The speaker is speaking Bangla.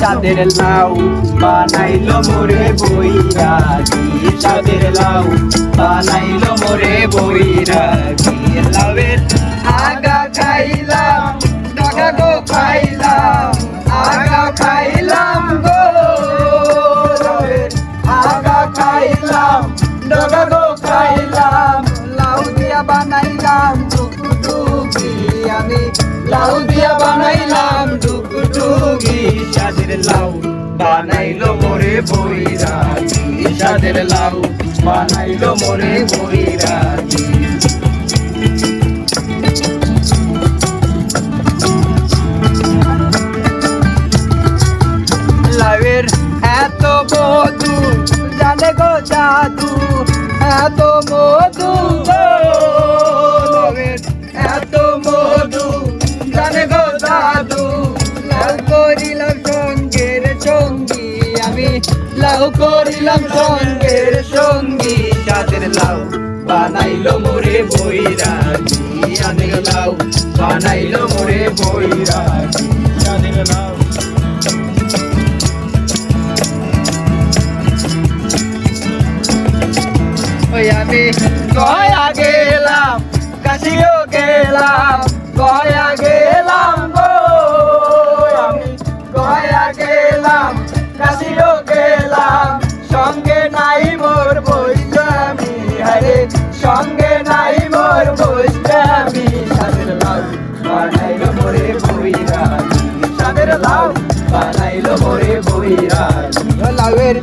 চাঁদের লাউ, বানাইলো মোরে বইরাগি চাঁদের লাউ, বানাইলো মোরে বইরাগি লাউয়ের আগা খাইলাম, ডগা গো খাইলাম, আগা খাইলাম গো। আগা খাইলাম, ডগা গো খাইলাম। লাউ দিয়া বানাইলাম আমি লাউ দিয়া বানাইলো মোরে বইরাজি সাদের লাউ বানাইলো মোরে বইরাজি লাউয়ের এত মধু, জানে গো জাদু, এত মধু। লাউ করিলাম সঙ্গের সঙ্গী চাঁদের লাউ। বানাইলো মোরে বইরাজি চাঁদের লাউ। বানাইলো মোরে বইরাজি চাঁদের লাউ। আমি গয়া গেলাম, কাশিও গেলাম গয়া মোরে বইরা সাদের লাউ বানাইলো মোরে বইরা লাউয়ের